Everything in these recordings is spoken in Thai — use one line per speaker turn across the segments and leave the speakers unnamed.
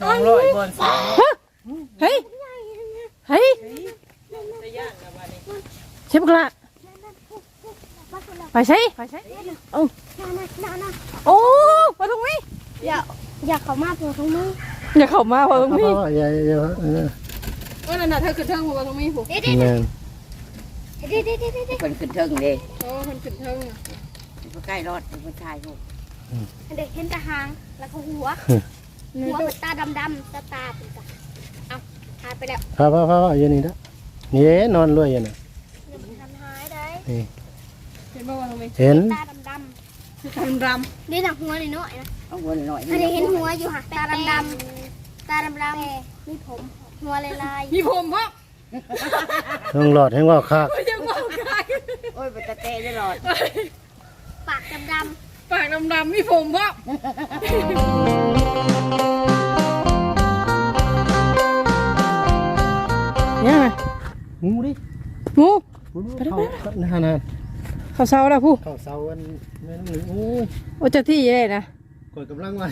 สองร้อยบนสอง
เฮ้ย เฮ้ย
จะย่างกับวันนี้
เชฟกระไปใช่ไปใช่โอ้โอ้มาตรงนี้
อย่าอย่าเข้ามาเพื่อของมึง
อย่าเข้ามาพอตรงนี้
พ่ออย่าอย่าเออ
เออนั่นน่ะเธอขึ้นเทิงมาตรงนี้ผู
เด็ด
แม่น
เด็ดเด็ดเด็ดเด็ด
คนขึ้นเทิงเลย
โอ้มันขึ้นเทิง
ผู้ใกล้รอดผู้ชายลูก
เด็กเห็นแตาหางแล้วก็หัว หัวเป็นตาดำดำตาตาเป็นตาเอาหายไปแล้ว
พ่อพ่อพ่ออยู่นี่ละนี่เด้นอนรวยอยู่น่ะ
เดี๋ยวมันทำหายได้
นี่
เห็นบ่ว่าตรงนี้
เห็น
ตาดำด
ทำรำ
นี่หนักหัวนิดหน่อยนะ
เอาหัวหน่อย
อันนี้เห็นหัวอยู่ค่ะตาดำดำตาดำดำมีผมหัวลายลายำ
มีผมพ่อ
ต้องหลอดให้ว่าคัก
ยังว่าใคร
โอ้ยไปตะเตะได้รอด
ปากดำด
ปากดำๆมีผมพ่อ
งูดิ
งู
งูเขาเขานาน
เขาเศร้าแล้วผู้
เขาเสาอันแม่น้องหนึ่งโอ้ย
โอ้เจ้าที่เลยนะ
กดกำลังว่า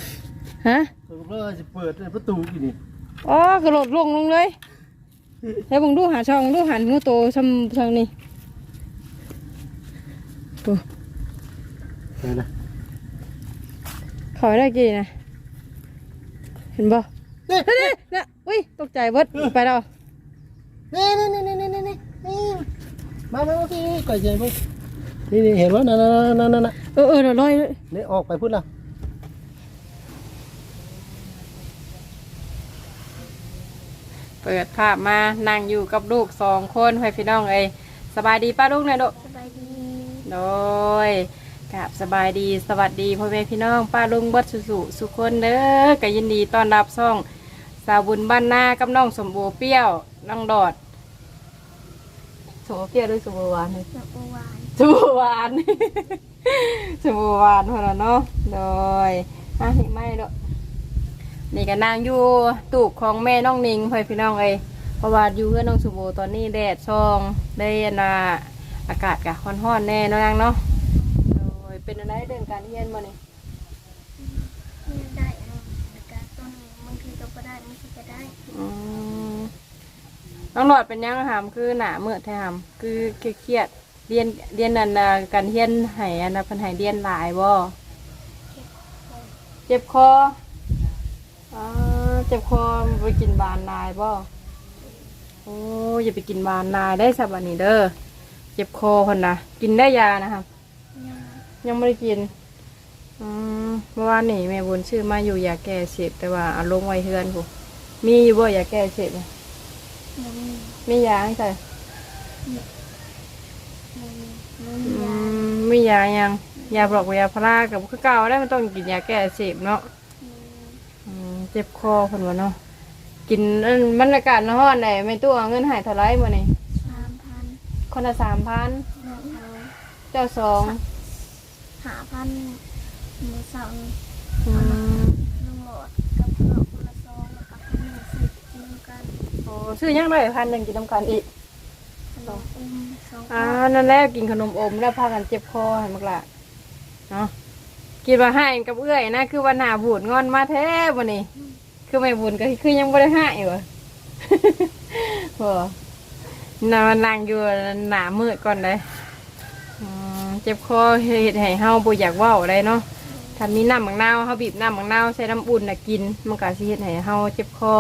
ฮะ
กดกำลังว่าจะเปิดประตูกี่นี่
อ๋อกระโดดลงลงเลยเฮ้ยบังดูหาช่องดูหันงูโตชำช่องนี้โอ้
ได้ละ
เขาได้กี่นะเห็นบ่เฮ้ยเฮ้ยน่ะอุ้ยตกใจเบิดไปแล้ว
นี่นี่นี่นี่นี่นี่นี่มา มามาพี่ก่อยใจพวกนี่นี่เห็นว่านั่นนั่นนั่นนั่น
เออเออเดี๋ยวลอยเลย
นี่ออกไปพุ่นละ
เปิดภาพมานั่งอยู่กับลูกสองคนให้พี่น้องเอ้ยสบายดีป้าลูกนะลูกำ
สบายดี
โดยกับสบายดีสวัสดีพ่อแม่พี่น้องป้าลุงเบิดสุสุสุคนเด้อก็ยินดีต้อนรับซ่อง สาวบุญบ้านนากับน้องสมบูเปรี้ยวน้องดอด สมบูเปรี้ยวหรือสมบูหวานเนี่ย
ดอกบัวหวาน
สมบูหวาน สมบูหวานพอแล้วเนาะโดยอะนี่ไม่ดอกนี่ก็นางอยู่ตูกของแม่น้องนิงพ่อพี่น้องเอ้ยเพราะว่าอยู่เพื่อนน้องสมบูตอนนี้แดดซองได้นาอากาศกะร้อนๆแน่เนาะนางเนาะโดยเป็นอะไรเดินการเรียนมาเนี่ย
นี่ได้เนาะแล้วก็ต้นบางทีก็บ่ได้บางทีก็ได้
อืม น้องหลอดเป็นยังหามคือหนาเมื่อแทหามคือเครียดเรียนเรียนนันนะการเรียนไห้อันนะเพันไห้เรียนหลายบ่เจ็บคออ่าเจ็บคอไปกินบานนายบ่โอ้อย่าไปกินบานนายได้สับวันนี้เด้อเจ็บคอคนนะกินได้ยานะครับ
ยัง
ยังไม่ได้กินอืมเมื่อวานนี่แม่บุญชื่อมาอยู่ยาแก้เสพแต่ว่าเอาลงไว้เฮือนผูมีอยู่บ่ยาแก้เสพเนี่ย
ยังมี
มียาให้ใส่
ยังมียัง
อื
มียาม
มียายังยาปลอกยาพารากับคือเก่าได้มันต้องกินยาแก้เสพเนาะอืมเจ็บคอคนวะเนาะกินอันบรรยากาศร้อนไหนไม่ตู้เอาเงินใหายเท่าไรมื้อนี่
สามพัน
คนละสามพัน
เงินเอา
เจ้าสอง
หาพันมือสอง
อืม
ซื้อ
ยังได้พันหนึ่งกินน้ำกันอีก
ขนมอุ้มสอง
อ่านั่นแหละกินขนมอมแล้วพากันเจ็บคอเห็นมักละเนาะกินมาให้กับเอื้อยนะคือวันหนาบูดงอนมาแท้วันนี้คือไม่บุญก็คือยังไม่ได้ให้อยู่โอ้นามันนั่งอยู่หนามืดก่อนเลยอืมเจ็บคอเห็ดให้เฮาบ่อยากเว้าได้เนาะถ้ามีน้ำมังนาวเฮาบีบน้ำมังนาวใส่น้ำอุ่นน่ะกิน มันก็สิเฮ็ดให้เฮาเจ็บคอ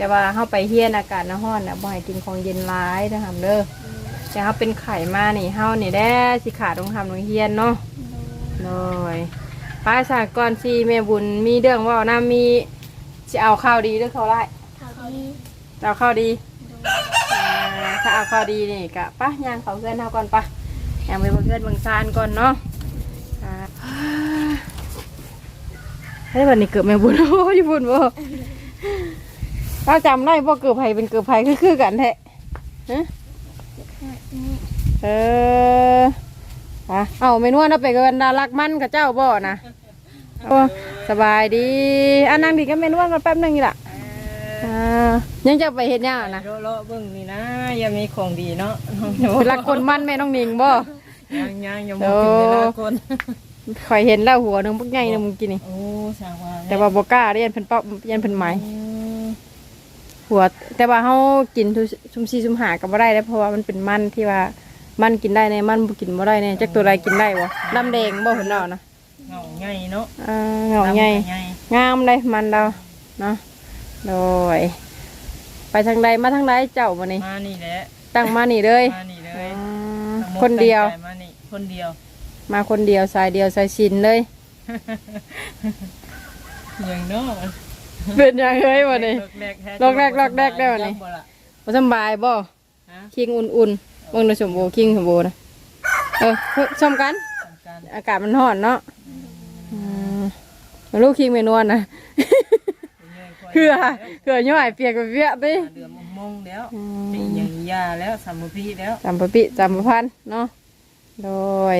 แต่ว่าเฮาไปเฮียนอากาศหน้าร้อนนะบ่ให้กินของเย็นร้ายนะครับเด้อแต่เขาเป็นไข่มานี่เฮานี่ได้สิขาดตรงทำโรงเรียนเนาะเลยป้าสากรซีแม่บุญมีเรื่องว่านะมีจะเอาข้าวดีหรือข้าวไร่
ข่าวดี
เอาข้าวดีถ้าเอาข้าวดีนี่กะป้าย่างเขาเพื่อนเฮาก่อนป้าย่างไปเบิ่งเพื่อนเบางซานก่อนเนาะอ่าเฮ้วันนี้เกิดแม่บุญโอ้ยบุญบ่ ป้าจำได้บ่เกิดไผเป็นเกิดไผคือคือๆกันแท้ฮะ
นี่
เอออะเอาไม่นวดนะไปกันดารักมันกับเจ้าบ่นะโอ้สบายดีอันนั่งดีก็ไม่นวดกันแป๊บหนึงนี่ล่ะอ่ายังจะไปเห็นยังอะนะ
โลโลเบิ่งนี่นะยังมีของดีเนาะ
เป็นรักคนมันแม่น้องนิงบ่
ยังยังยังบ่ถึงเวลาคน
คอยเห็นแล้วหัวหนึงพวกใหญ่หนึงมึงกินนี่
โอ้สาวว่า
แต่ว่าบ่กล้าเรียนเพิ่นเป้าเรียนเพิ่นไหม หัวแต่ว่าเฮากินทุชุมซีชุมหาก็บ่ได้แล้วเพราะว่ามันเป็นมันที่ว่ามันกินได้ในมันบ่กินบ่ได้ในจักตัวใดกินได้บ่ลำแดงบ่เพิ่นเนาะนะ
เงาใหญ่เนาะ
อ่าเหงาใหญ่
ใหญ่
งามเลยมันเราเนาะโดยไปทางใดมาทางใดเจ้าบ่นี่
มานี่แหละ
ตั้งมานี่เลย
มานี่เล
อ๋
ย
อ
ทั้งหม
คนเดียว
ตั้งใจมานี่คนเดียว
มาคนเดียวสายเดียวสายชินเลย
อย่างเนาะ
เป็นยังไงวะนี่
ลอกแรก
ลอกแรกลอกแรกได้วะนี่
บ่ล่ะ
บ่สำบายบ่
ฮะ
คิงอุ่นๆเบิ่งดูสมบูรณ์คิงสมบูรณ์นะเออเพิ่นชมกัน
ทำการ
อากาศมันร้อนเนาะอืมลูกคิงเมนวนนะเคือเคือย่อยเปียกไปเปียกติ
เดือมมงแล้ว
อื
เป็น
ม
อย่างยาแล้วสามพีแล้ว
จำปะปิจำปะพันเนาะ โดย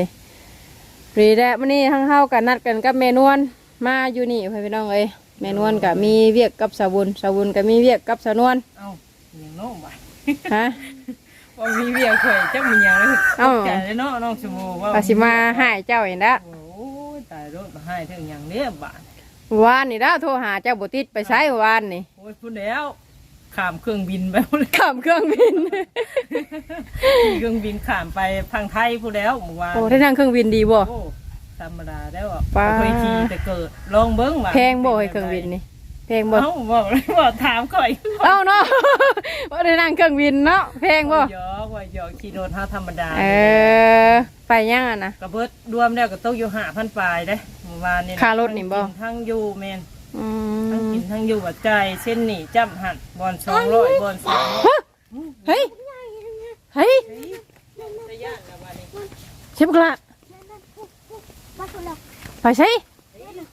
ปรีแดมื้อนี้ทั้งเฮากันนัดกันกับเมนวนมาอยู่นี่เพื่อนพี่น้องเอ้ย เมนวนก็มีเวียกกับสาวบุญสาวบุญก็มีเวียกกับสาวนวล
เอ้าอย่างโน้มบ่
ฮะ
ว่ามีเวียข่อยจักมีหยังเลย
เอ้า
ตกใจเลยเนาะน้องสมโมว่า
ปาสิมาหายเจ้าเห็นละ
โอ้ยตายรถมาให้ถึงอย่างเนี้ยบาด
วานนี่แล้วโทรหาเจ้าบุติดไปใช้วานนี่
โอ้ยพูดแล้วข้ามเครื่องบินไปพูดแล้ว
ขับเครื่องบิน
ขี่เครื่องบินข้ามไปพังไทยพูดแล้วเมื่อวาน
โอ้ได้นั่งเครื่องบินดีบ่
โอ้ ธรรมดาแล้วอะ
ป้า
เคยขี่แต่เกิดลองเบิ้งว่า
แพงบ่ให้เครื่องบินนี่แพงบ่
เอ้าบอกเลยบอกถามข่อย
เอ้าเนาะว่าได้นั่งเครื่องบินเนาะแพงบ่
ว่าหยอกว่าหยอกขี่รถเฮาธรรมดา
เออไปยังอะนะ
กระเบิดรวมแล้วก็ต้องอยู่ห้าพันปลายเด้เมื่อวานนี่
ค่ารถนี่บ่
ทั้งกิทั้งอยู่แมน
อื
ทั้ง
ม
กินทั้งอยู่ว่าใจายเส้นหนี่จ้ำหัดบอลสองร้อยบอลสองร้อย
เฮ้ยเฮ้ย
จะยากนะวันนี้
เชฟกระ
มาสุดแล้ว
ไปใช่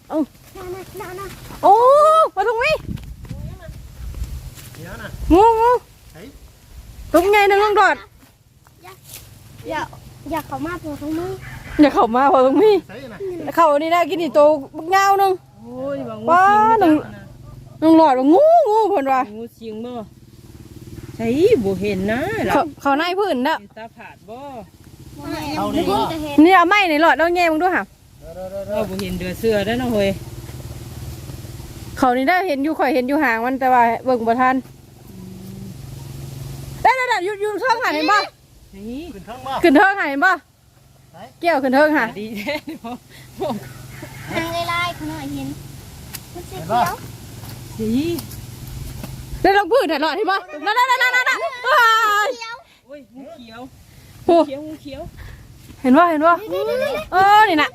เอ้า
นานานานา
โอ้มาตรงนี้
เดี๋ยวนะ
งูงู
เฮ้ย
ตรงไงนึงลงดอด
อย่าอย่าเข้ามาตัวของมึง
อย่าเข้ามาพอตรงนี้
ใส่นะ
เข้าอันนี้ได้กินอีโตบักเงาหนึง
โอ้ยว่างู
ว้า
สิง
หนึ่
ไม่
ง
ได้นะ
น้องหลอดว่างูงูเพิ่นว่า
งูสิงบ่ใช่บ่เห็นนะล่ะ
เขาเขาในพื้นน่ะ
ตาผาดบ่
เอานี่บ่
จะเห็น
นี่เอาไม้ในหลอดแล้วแง่มึงดูค่ะ
เราบ่เห็นเดือเสื้อได้อเนาะเฮ้ย
เขานี่ได้เห็นอยู่ข่อยเห็นอยู่ห่างมันแต่ว่าเบิ่งบ่ทันได้ได้ได้อยู่อยู่เทิงหาเห็นบ่
นี่
ขึ้นทั้งบ่
ขึ้นเทิงหาเห็นบ่
ไหน
เกี่ยวขึ้นเทิงหา
ดีแท้เนาะ
ทางไล่ๆเขาหน่อยเห็นมันสี
เห็น
เขี
บ่
ยว
สี
ได้ลงพื้นน่ะหลอดเห็นบ่นั่นนั่นนั่นนั่นนั่นว้าย
โอ้ยงูเขียว
โอ้
เขียวงูเขียว
เห็นบ่เห็นบ่เออนี่น่ะ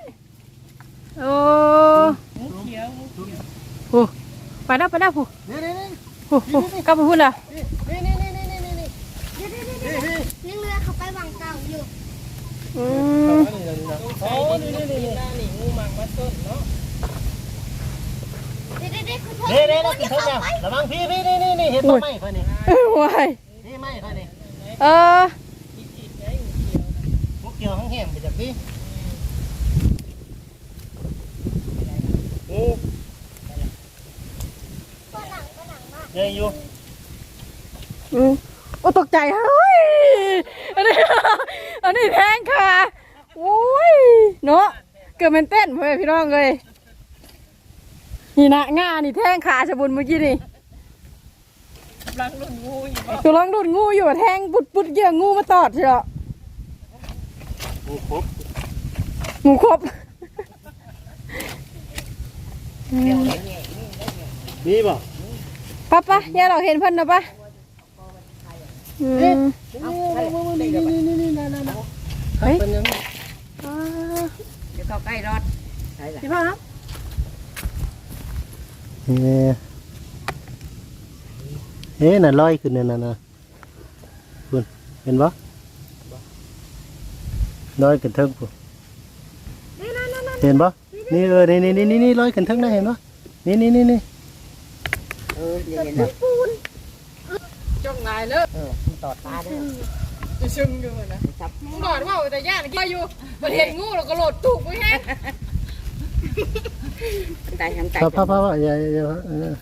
โอ้
งูเขียวงูเขียว
โหไปแล้วไปแล้วผู้
นี่นี่นี่
ผู้ผู้กลับไปพูดละ
นี่นี่นี่นี่นี่นี่นี่
เดี๋ยวเดี๋ยวเดี๋ยวเดี๋ยวนี่เรือเขาไปวางเก่าอยู่
อืม
โอ้นี่นี่นี่นี่งูมังมัดต้นเนาะ
เดี๋ยวเดี๋ยวเดี๋ยวคุณพ่อ
นี่นี่นี่ขึ้นทั้งบ่ระวังพี่พี่นี่นี่นี่เห็นต้นไม้ค่อยนี่
เอ้ยวาย
นี่ไม้ค่อยนี่
เออ
เกี่ยวทั้งแห้งไปจากพี่ เดินอยู่
อืมโอ้ตกใจเฮ้ยอันนี้ อันนี้แทงค่ะโอ้ยเนาะเกิดเป็นเต้นเพื่อนพี่น้องเลยนี่นะง่านี่แทงขาชะบุญเมื่อกี้นี่
กำลังลุ้นงูอยู่บ่
กำลังดูดงูอยู่อะแทงปุดปุดเกี่ยวงูมาตอดเชียว
งูครบ
งูครบ
มีบ่
ปะปะอย่าเราเห็นเพิ่นนะปะอืม
นี่นี่นี่นี่นี่นั่นนั่น
เฮ้ย
เป็นยัง
อ่า
เดี๋ยวเข้าใกล้รอดใช่ล่ะ
พี่พ่อครับ
เอ๊ะเอ๊ะน่ะลอยขึ้นนั่นน่ะนะคุณเห็นบ่ลอยขึ้นเทิงปุ๊เห็นบ่นี่เออนี่นี่นี่นี่ลอยขึ้นเทิงนะเห็นบ่นี่นี่นี่นี่
เออเดี๋ยวเห็นนะ
จ้องนายเลิก
เออตอดตาเด้อ
จะชึงอยู่เหมือนนะ
จับ
มึงหลอดว่าแต่ย่านกี้อยู่ประเทศงูเราก็โหลดถูกไปแฮะ
ตายทำตาย
พ่อพ่อพ่ออย่าอย่าเออ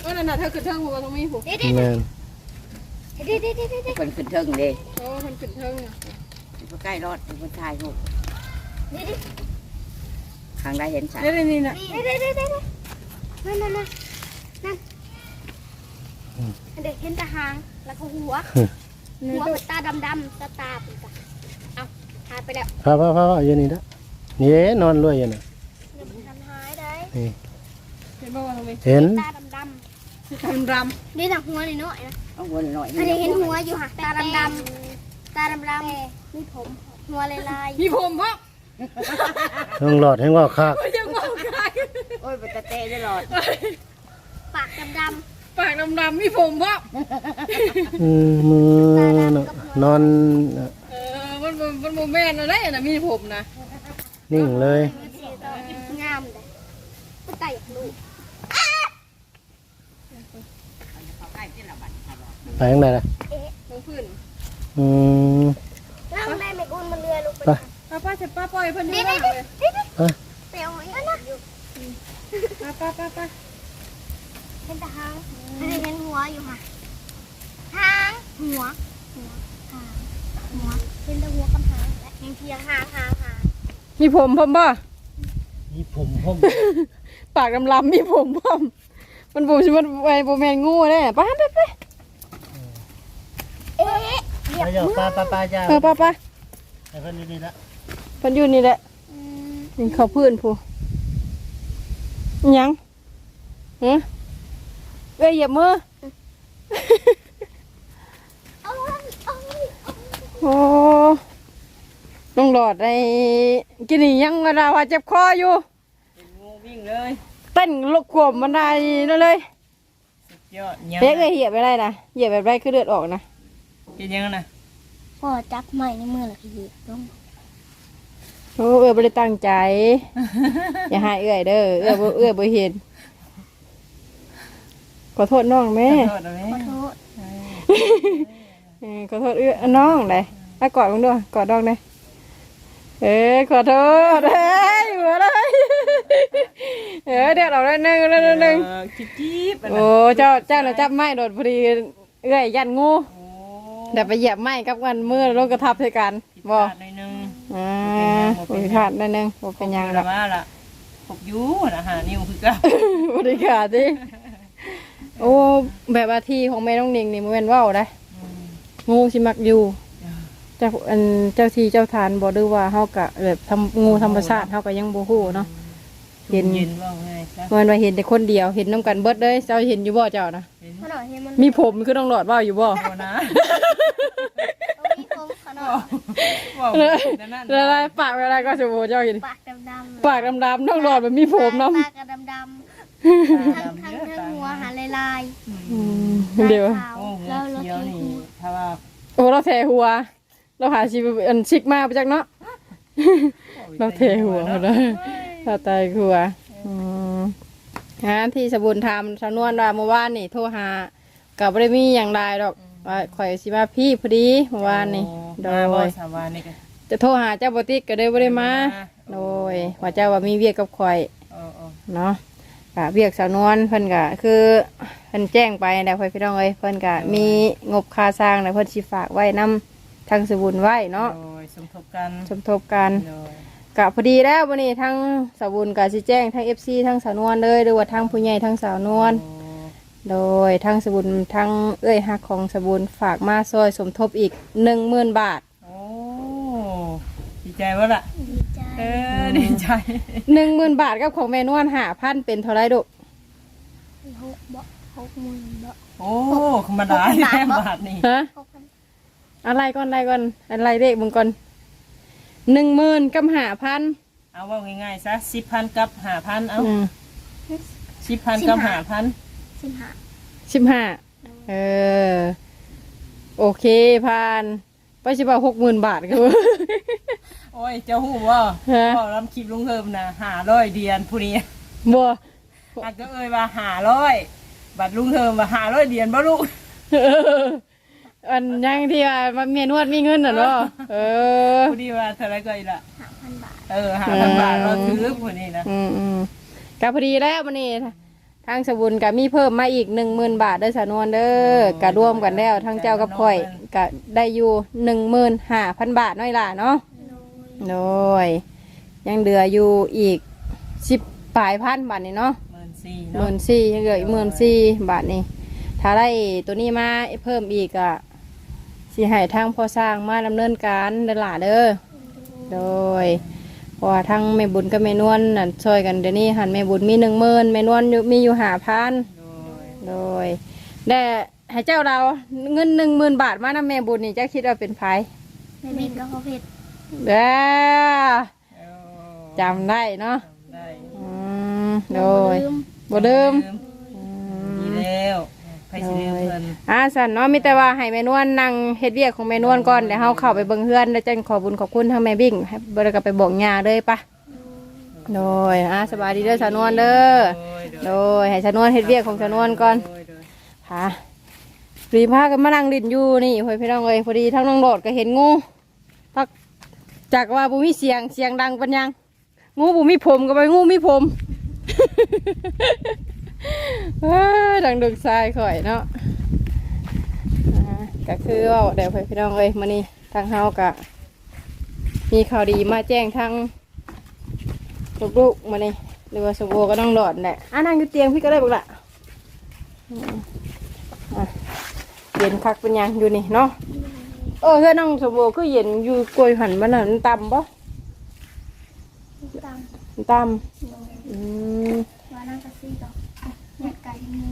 เออนั่นน่ะเธอขึ้นเทิงมาตรงนี้ผู
เดี๋ยวเดี๋ยว
แม่น
เดี๋ยวเดี๋ยวเดี๋ยวเดี๋ยว
คนขึ้นเทิงเด้
โอ้มันขึ้นเทิงอะ
อยู่ใกล้รอดเป็นคนชายหก
เดี๋ยวเดี๋ยว
ข้างได้เห็นชัด
เดี๋ยวนี่น่ะ
เดี๋ยวเดี๋ยวเดี๋ยวนั่นนั่นนั่นนั่น เด็กเห็นแต่หาง แล้วก็หัว หัวเป็นตาดำๆตาตาเป็นจ้ะเอาหายไปแล้ว
พาพาพาพาอยู่นี่ละนี่เด้นอนรวยอยู่น่ะ
เดี๋ยวมันทำหายได้
นี่
เห็นบ่ว่าทำไม
เห็น
ตาดำ
ทำร
ๆนี่หนักหัวนิดหน่อยนะ
เอาหัวหน่อย
อันนี้เห็นหัวอยู่ค่ะตาดำๆตาดำๆมีผมหัวลายลายำ
มีผมพ่อ
ต้องหลอดให้ว่าคัก
ยังว่าใคร
โอ้ยไปตะเตะได้หลอด
ปากดำ
ปากดำๆมีผมพ่อ
อืมมือน่ะนอน
เออมันบ่มันโมแม่นอะไรนะมีผมนะ
นิ่งเลย
ๆมันสีตองามเลยก็ไก่ลูก
ไปยังไงล่ะ
เอ๊ะ
ของพื้น
อืม
นั่งได้ไม่อุ่นมันเรือลงไป
ไป
ป้าป้าจะป้าปล่อยเพิ่นอยู่
นี่
บ้า
นี่
งเลย
นี่นี่
ไป
เปรี้ยวอย่างนั้นนะ
ป้าป้าป้าป้า
เห็นแต่หางอันนี้เห็นหัวอยู่ค่ะหางหัว หัวหางหัวเห็นแต่หัวกับหางและยังเพียงหางหางหาง
มีผมพ่อมบ่
นี่ผมผม
ปากดำๆมีผมพ่อมมันบ่ใช่มันไอ้บ่แม่นงูแน่ป้าไปไป
เอ๊ะ
ไปเจ้าป้าป้าป้าจ้า
เออป้าป้า
ให้เพิ่นอยู่นี่ละ
เพิ่นอยู่นี่แหละ
อืม
นี่เขาพื้นผู้อิหยังฮะเอ้ยอย่ามือ
เอาไว้เอาไว้เอาไว้
โอ้น้องหลอดไอ้กินนี่ยังเวลาว่าเจ็บคออยู่
เป็นงูวิ่งเลย
เต้นลูกขวบมันได้นั่นเลย
สุดยอดยัง
เด็กเลยเหยียบไปได้นะเหยียบแบบไรคือเลือดออกนะ
เป็นยังนะ
พ่อจับไม้ในมือแล้วก็หยิบลง
โอ้เอื้อไม่ได้ตั้งใจ อย่าให้เอื้อยเด้อเอื้อบ่เอื้อบ่เห็น ขอโทษน้องแม่
ขอโทษนะแม่
ขอโทษ
เออขอโทษเอื้อน้องเลยไปกอดมึงด้วยกอดน้องเลยเออขอโทษเฮ้ยหัวเลยเออเดี๋ยวเราได้หนึ่งได้หนึ่ง
เออจิ๊บจิ๊บอันนั้น
โอ้เจ้าเจ้าน่ะจับไม้โดดพอดีเอื้อยยันงู
โอ้
เดี๋ยวไปเหยียบไม้กับกันมือลงกระทับใส่กัน
ผิดพ
บ่
ลาดหน่อยนึง
อ่า
บ่
บ
เป็นหยัง
ริขาดได้หนึงบ่เป็นหยังหรอก
ว่าล่ะหกยูนะหานิ้วคือเกัน
บริขาดดิ โอ้แบบว่าที่ของแม่น้องนิงนี่มันเป็นว่าวได้งูสิมักอยู่เจ้าอันเจ้าที่เจ้าทานบ่ดื้อว่าเฮากะแบบทำงูธรรมชาติเฮาก็ยังบ่ฮู้เนาะเห็น
เย็นว่าไงซะ
เมื่อว่าเห็นแต่คนเดียวเห็นน้ำกันเบิดเลยเจ้าเห็นอยู่บ่เจ้านะ
เห็น
ขนมเห็นมัน
มีผมคือต้องหลอดว่าวอยู่บ่
บ่นะ
เอามีผมขนม
ว่า
เลย
แต่นั่น
แล้วอะไรปากอะไรก็จะโบเจ้าเห็น
ปากดำๆ
ปากดำๆต้องหลอดมันมีผมเนาะ
ปากก็ดำๆ ทั้งทั้งทั้งหัวหาลายลาย
อืมเดี๋ยว
ขาว
โอ้โห
แล้วเรา
เขียว
เท
นี่
หัว
ถ้าว่า
โอ้เราแทหัว เราหาชีพอันชิกมาไปจากเนาะเราเทหัวหมดเลยเราตายหัวอืมฮะที่สบุนทำสำนวนว่าเมื่อวานนี่โทรหากับไม่ได้มีอย่างไรดอกว่าข่อยสิมาพี่พอดีเมื่อวานนี่โด
มาบ่
ย
สามวันนี่ก็
จะโทรหาเจ้าบติกก็ได้ไม่ได้มา โดยว่าเจ้าว่ามีเวียกกับข่อย
เออเออ
เนาะ กะเวียกสาวนวลเพิ่นกะคือเพิ่นแจ้งไปแล้วพ่อพี่น้องเอ้ยเพิ่นกะมีงบค่าสร้างแล้วเพิ่นสิฝากไว้นํทางสบุนไว้เนาะ
โดยสมทบกัน
สมทบกัน
โดย
กะพอดีแล้ววันนี้ทั้งสาวบุญกะสิแจ้งทั้ง FC ทั้งสาวนวลเลยหรือว่าทั้งผู้ใหญ่ทั้งสาวนวล
โอ้
โดยทั้งสบุญทั้งเอ้ยฮักของสบุญฝากมาซอยสมทบอีก10,000บาท
โอ้ดีใจวะล่ะ
ดีใจ
เออดีใจ
10,000บาทกับของแม่นวล5,000เป็นเท่าไหร่ดุ
หกบ่หกหมื่นบ่
โอ้ธรรมดาแค่บาทนี่
ฮะ
หกพัน
อะไรก่อนอะไรก่อนอะไรเลขมึงก่อน10,000กับ5,000
เอาว่าง่ายๆซะสิบพันกับห้าพันเอา
อืม
สิบพันกับห้าพัน
สิบห้า
สิบห้าเออ โอเคผ่านไปสิบาหกหมื่นบาทคือ
โอ้ยเจ้าหูว่า
ฮะ
พ่อรับคลิปลุงเฮิมนะหาร้อยเดียนผู้นี้
บัว
อันก็เอ่ยว่าหาร้อยบัตรลุงเฮิมว่าหาร้อยเดียนบ่ลูก
เอออันยังที่ว่ามันเมียนวดมีเงินน่ะเนาะเออ
ผู้นี้ว่าเท่าไรก็อีกละ
ห้าพันบาท
เออหาพันบาทเราถือผู้นี้นะ
อืมอืมกับพอดีแล้ววันนี้ทางสบุญกับมีเพิ่มมาอีกหนึ่งหมื่นบาทเด้อสานวนเด้อกะร่วมกันแล้วทั้งเจ้ากับข่อยกะได้อยู่หนึ่งหมื่นห้าพันบาทน้อยล่ะเนาะ โดยยังเหลืออยู่อีกสิบปลายพันบาทนี่เนาะ
หมื่นสี่
ห
เนาะ
มื่นสี่ยังเหลืออีกหมื่นสี่บาทนี่ถ้าได้ตัวนี้มาเพิ่มอีกอะสิให้ทางพอสร้างมาดำเนินการเด้อหล่ะเด้อโดยเพราะว่าทั้งแม่บุญกับแม่นวลนั่นช่วยกันเดี๋ยวนี้หันแม่บุญมีหนึ่งหมื่นแม่นวลอยู่มีอยู่หาพัน
โดย
โดยได้ให้เจ้าเราเงินหนึ่งหมื่นบาทมานะแม่บุญนี่เจ้าคิดว่าเป็นไผ
ไม่บินก็พอเพชร
เด้อ
เอา
จำได้เนาะ
จำได้
อืมโดยบ่เดิมอื
ดี
ม
แล้วไผสิลืมเพิ่น
อ่าสันเนาะมีแต่ว่าให้แม่นวลนั่งเฮ็ดเวียกของแม่นวลก่อนเดี๋ยวเฮาเข้าไปเบิ่งเฮือนแล้วจังขอบุญขอบคุณทางแม่บิ่งให้บ่ได้ก็ไปบอกย่าเลยปะโดยอ่าสบายดีเด้อสาวนวลเด้อ
โดย
โดยให้สาวนวลเฮ็ดเวียกของสาวนวลก่อน
โดยโดย
ค่ะปรีพากันมานั่งดินอยู่นี่พ่อพี่น้องเอ้ยพอดีทั้งน้องโดดก็เห็นงูพัก จากว่าบุมีเสียงเสียงดังปัญญังงูบุมีผมก็ไปงูมีผมเอ้ยดังดึกทรายข่อยเนาะก็คือว่าเดี๋ยวพี่น้องเอ้ยมานี่ทางเฮากะ มีข่าวดีมาแจ้งทางลูกๆมานี่หรือว่าสมโอก็ต้องหลอดแหละอะนั่งอยู่เตียงพี่ก็ได้บอกละเย็นคักเป็นยังอยู่นี่เนาะ เออเฮ้ยน้องสมบูก็เย็นอยู่กล้วยหันมันน่ะมันต่ำปะ
ตาม
มันต่ำอืม
ว่านั่งกระซี่ดอกเนี่ยไก่มี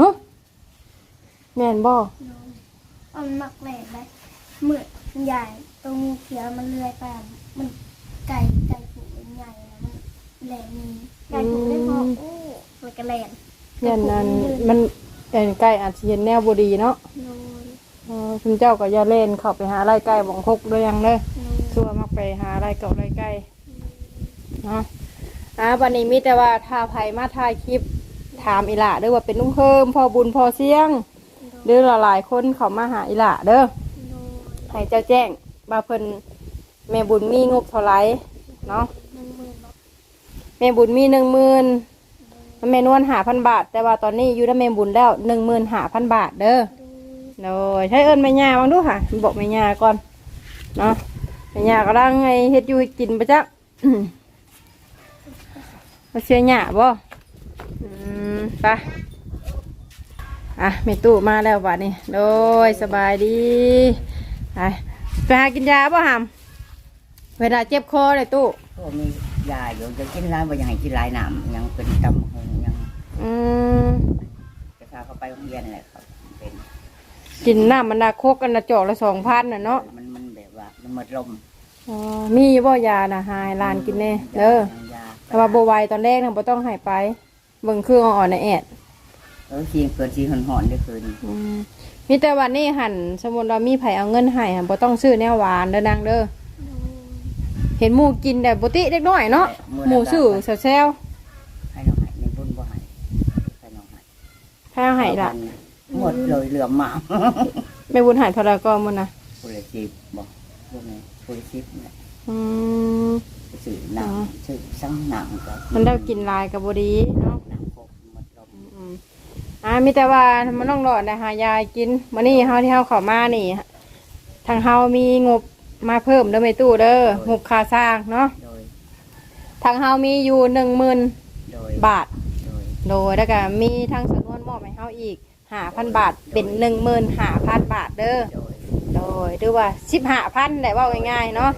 ฮะแม่นบ่
โนเอามันหมักแหลกได้เหมือนมันใหญ่ตรงเขียวมันเลื้อยไปอะมันไก่ไก่ผูมันใหญ่แล้วมันแหลมมีไก่ผูได้พอโอ้มันกระแหลน
แม่นนั่นมันเอ็นใกล้อาจจะเย็นแนวบดีเนาะ
โนน
เออคุณเจ้าก็อย่าเล่นเข้าไปหาไร่ไก่บองคกด้วยยังเลย
โนน
ชั่วมักไปหาไร่เก่าไร่ไก่เนาะอ่าวันนี้มีแต่ว่าถ้าไผมาถ่ายคลิปถามอีหล่าด้วยว่าเป็นนุ่งเพิ่มพอบุญพอเสียงหรือหลายๆคนเขามาหาอีหล่าเด้อ
โนน
ให้เจ้าแจ้งว่าเพิ่นแม่บุญมีงบเท่าไหรเนาะ
หนึ่งหมื่นบอก
แม่บุญมีหนึ่งหมื่นแม่นวลหาพันบาท แต่ว่าตอนนี้อยู่ได้แม่บุญแล้วหนึ่งหมื่นหาพันบาทเด้อ
ดู
โดยใช้เอิญแม่ย่ามาดูค่ะ บอกแม่ย่าก่อนเนาะแม่ย่ากำลังไงเฮ็ดอยู่ให้กินปะจ๊ะอืมมาเชื่อหย่าบ่อืมไปอะแม่ตู้มาแล้วบัดนี้โดยสบายดีไปไปหากินยาบ่หำเวลาเจ็บคอเลยตู้
พวกมียาอยู่จะกินร้ายบ่ยังให้กินหลายน้ำยังเป็นตำหงยัง
อืม
จะพาเขาไปโรงเรียนแหละครับเป็น
กินน้ำมันดาโคกกันนะจอกละสองพันน่ะเนาะ
มันมันแบบว่ามันหมดลม
อ๋อมีอยู่บ่ยานะหายลานกินแน่เด้อ
ยา
แต่ว่าโบไหวตอนแรกนะบ่ต้องใหายไปเบิ่งเครื่องอ่อนๆในแอด
เออทีเกินทีหอนหอนๆได้คืน
อืมมีแต่วันนี้หันสมมุติเรามีไผเอาเงินให้หันบ่ต้องซื้อแนวหวานเด้อนางเด้อ
ดู
เห็นหมูกินแต่บ่ติเล็กน้อยเนาะหมูซื้อแซว
ให้น้องให้ในบุญบ่ให้ให้น้องให้
ๆถ้าให้ล่ะ
หม ดเลยเหลือมหมา
แม่บุญใหายเท่าไหร่ก็มื้อน่ะ
ผู้ละสิบบอกพวกนี้ผู้ละสิบเนี่ย
อืม
สื่อหนังสื่อสั่งหนังก็
มันได้กินหลายก็บ่ดีเนาะ
หนังพกหมดลม
อืมอ่ามีแต่ว่ามันต้องรอดนะหายายกินมื้อนี้เฮาที่เฮาเข้ามานี่ ทางเฮามีงบมาเพิ่มเด้อแม่ตู้เด้องบค่าสร้างเนาะ
โดย
ทางเฮามีอยู่10,000
โดย
บาท
โดย
โดยแล้วก็มีทางสำนวนมอบให้เฮาอีก 5,000บาทเป็น15,000บาทเด้อ
โดย
โดยหรือว่า15,000ได้เว้าง่ายๆเนาะ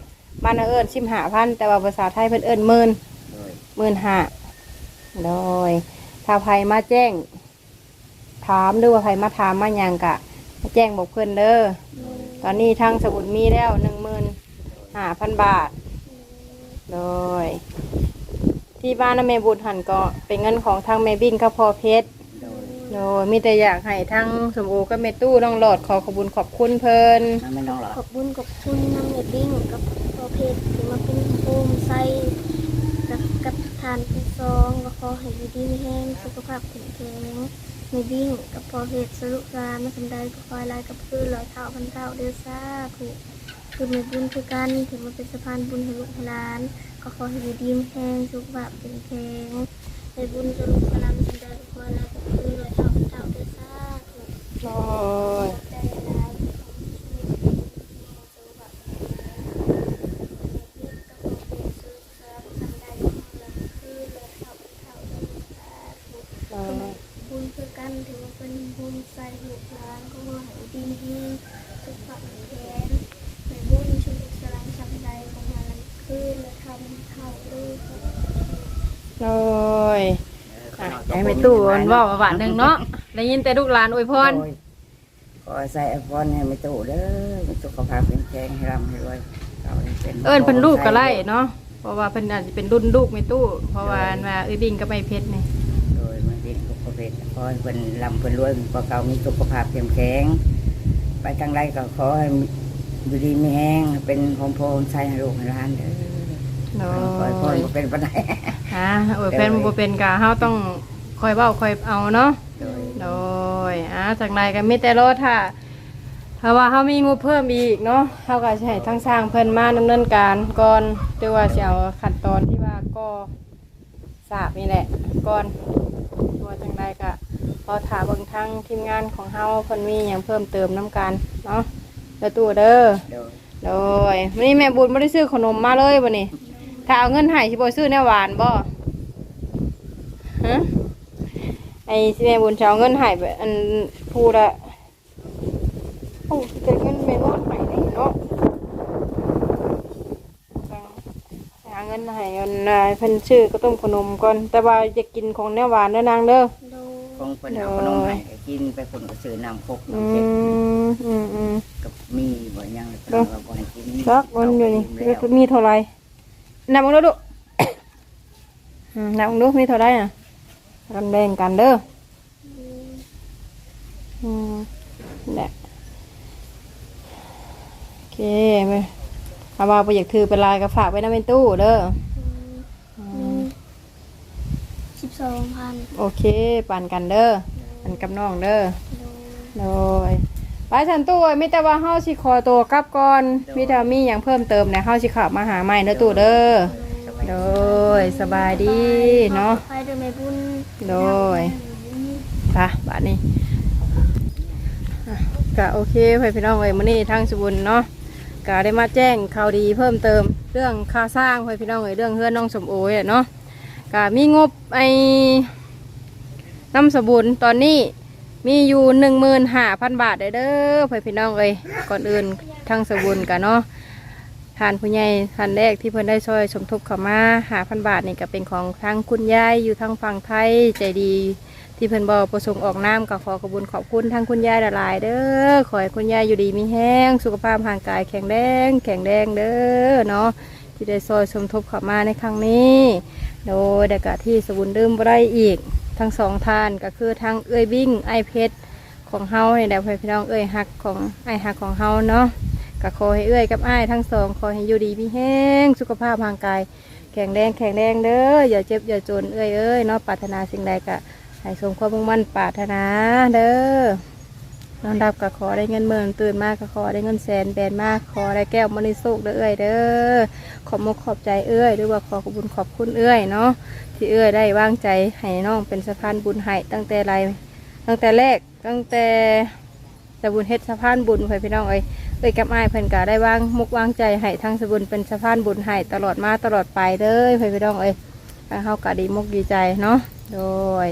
บ้านเราเอิ้น15,000แต่ว่าภาษาไทยเพิ่นเอิ้นหมื่น
โดย
หมื่นห้าโดยถ้าใครมาแจ้ง ถามหรือว่าใครมาถามมาหยังกะมาแจ้งบอกเพื่อนเด้อตอนนี้ทางสมุดมีแล้วหนึ่งหมื่นห้าพันบาท โดย ที่บ้านนะแม่บุญหันก็เป็นเงินของทางแม่บิ้งก็พอเพชร
โดย
โดยมีแต่อยากให้ทั้งสมโอกับแม่ตู้น้องหลอดขอขอบคุญขอบคุณเพิ่น
นั่นไม่น้องหรอ
ขอบคุณขอบคุณน้ำเนตติ้งกับพอเพชรที่มาเป็นโฮมไซกับกับทานที่ซองก็ขอให้อยู่ดีมีแห้งสุขภาพแข็งแรงในวิ่งกับพอเพชรสรุปการไม่สำได้ก็คอยไล่กับพื้นลอยเท้าพันเท้าเดือซ่าคือคือในบุญคือกันถึงมาเป็นสะพานบุญให้ลูกให้หลาน ก็ขอให้อยู่ดีมีแห้งสุขภาพแข็งแรงในบุญสรุปการ คือ
โดย
ใจร้ายใส่ลูกหลานก็ว่าให้ดีมีสุขภาพแข็งในบุญชุมสลายชำใดของงานคืนและทำเท่าลูก
โอ้ยอะให้ไปตู้มันเว่าบาทหนึ่งเนาะ ได้ยินแต่ลูกหลานอวยพร
โอ้ยขอใส่ไอพอนให้ไม่ตู้เด้อมีสุขภาพแข็งแรงให้ร่ำให้รวยเราได้เป็น
เอิ้นเพิ่นลูกก็ไล่เนาะ เพราะว่าเพิ่นอาจจะเป็นรุ่นลูกไม่ตู้ เพราะว่ามาเอ้ยบิ่งก็ไม่เพชรนี่
โดยมันเป็นสุขภาพขอให้เพิ่นร่ำเพิ่นรวยกว่าเก่ามีสุขภาพเข้มแข็ง ไปทางใดก็ขอให้อยู่ดีมีแห้งเป็นโฮมโพมใช้ให้ลูกให้หลานเด้อ
โอ้
ขอให้พ่อยเป็นปัญหา
ฮะโอ้ยแฟนบ่เป็นกะเฮาต้องคอยเว้าคอยเอาเนาะ
โดย
โดยอ่าจากไหนก็มีแต่รถถ้าถ้าว่าเขามีงบเพิ่มอีกเนาะเขาก็จะให้ทั้งสร้างเพิ่นมาดำเนินการก่อนหรือว่าจะเอาขั้นตอนที่ว่าก็ทราบนี่แหละก่อนตัวจังใดก็พอถามเบิ่งทางทีมงานของเฮาเพิ่นมีอย่างเพิ่มเติมน้ำกันเนาะเด้อตู้เด้อ
โดย
โดยวันนี้แม่บุญไม่ได้ซื้อขนมมาเลยวันนี้ถ้าเอาเงินให้สิบ่ซื้อแนวหวานบ่ฮะ ไอ้สิแม่บุญจะเอาเงินให้แบบอันพูดอะโอ้แต่เงินแม่บุญให้ได้เนาะหาเงินให้เงินนายเพิ่นชื่อก็ต้มขนมก่อน แต่ว่าจะกินของแนวหวานเด้อนางเด้อ
โดย
คงเป็นเอาขนมให้กินไปคนก็ซื้อน้ำคก
อื
น้ำเค็ม
มอืมอืม
กับมีบ่ยังเลยเราบ่ให้กิน
รักมันอยู่นี่
แล้ว
มีเท่าไหรนับมึงดูดูอืมนับมึงดูมีเท่าไหรอะ กันแบ่งกันเด้ออืมนี่นแหละโอเคไปเอาว่าไปอยากถือเป็นลายก็ฝากไว้ในเป็นตู้เด้ออืม
สิบสองพัน
โอเคปั่นกันเด้อปั่นกับน้องเด้อ
โดย
โดยไปฉันตู้มีแต่ว่าเฮาสิขอตัวกลับก่อนมีแต่มีอย่างเพิ่มเติมเนี่ยเฮาสิเขับมาหาใหม่เด้อตู้เด้อโดยสบายดีเนาะ
ไปโดยไม่บุญ
โดยค่ะบาทนี้อะก็โอเคไปพี่น้องเอ้ยมื้อนี้ทางสบุญเนาะก็ได้มาแจ้งข่าวดีเพิ่มเติมเรื่องค่าสร้างไปพี่น้องเอ้ยเรื่องเฮือนน้องสมโอยเนาะก็มีงบไอ้น้ำสบุญตอนนี้มีอยู่หนึ่งหมื่นห้าพันบาทเด้อเด้อไปพี่น้องเอ้ยก่อนอื่นทางสบุญกันเนาะ ทานผู้ใหญ่ท่านแรกที่เพิ่นได้ช่วยสมทบเข้ามาหาพันบาทนี่ก็เป็นของทางคุณยายอยู่ทางฝั่งไทยใจดี ที่เพิ่นบอกประสงค์ออกน้ำก็ขอขอบคุญขอบคุณทางคุณยายหลายๆเด้อขอให้คุณยายอยู่ดีมีแห้ง สุขภาพร่างกายแข็งแรงแข็งแรงเด้อเนาะที่ได้ซอยสมทบเข้ามาในครั้งนี้โดยเดกะที่สบุญดื่มบ่ได้อีก ทั้งสองทานก็คือทางเอ้ยบิ้งไอเพชรของเฮาเนี่ยแหละพี่น้องเอ้ยฮักของไอฮักของเฮาเนาะ ก็ขอให้เอื้อยกับอ้ายทั้งสองขอให้อยู่ดีมีแห้งสุขภาพร่างกาย แข็งแรงแข็งแรงเด้ออย่าเจ็บอย่าจนเอ้ยเอ้ยเนาะปรารถนาสิ่งใดก็ให้สมความมุ่งมั่นปรารถนาเด้อนอนดับก็ขอได้เงินหมื่นตื่นมากก็ขอได้เงินแสนแบนมากขอได้แก้วมณีสุกเด้อเอ้ยเด้อขอบมกขอบใจเอ้ยหรือว่าขอขอบุญขอบคุณเอ้ยเนาะที่เอ้ยได้วางใจให้น้องเป็นสะพานบุญให้ตั้งแต่ไรตั้งแต่แรกตั้งแต่สะบุญเฮ็ดสะพานบุญไปพี่น้องเอ้ย เอ้ยกับอ้เพิ่นก็ได้วางมุกวางใจให้ทั้งสบุญเป็นสะพานบุญให้ตลอดมาตลอดไปเด้อเพื่อนพี่น้องเอ้ยทางเฮาก็ดีมุกดีใจเนาะโดย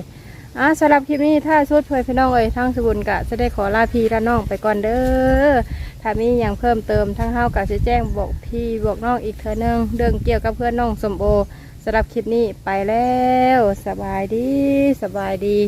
อ่าสำหรับคลิปนี้ถ้าชุดเพื่อนพี่น้องเอ้ยทั้งสบุญก็จะได้ขอลาพี่และน้องไปก่อนเด้อถ้ามีอย่างเพิ่มเติมทั้งเฮาก็จะแจ้งบอกพี่บอกน้องอีกเทอนึงเรื่องเกี่ยวกับเพื่อนน้องสมโอสำหรับคลิปนี้ไปแล้ว สบายดีสบายดี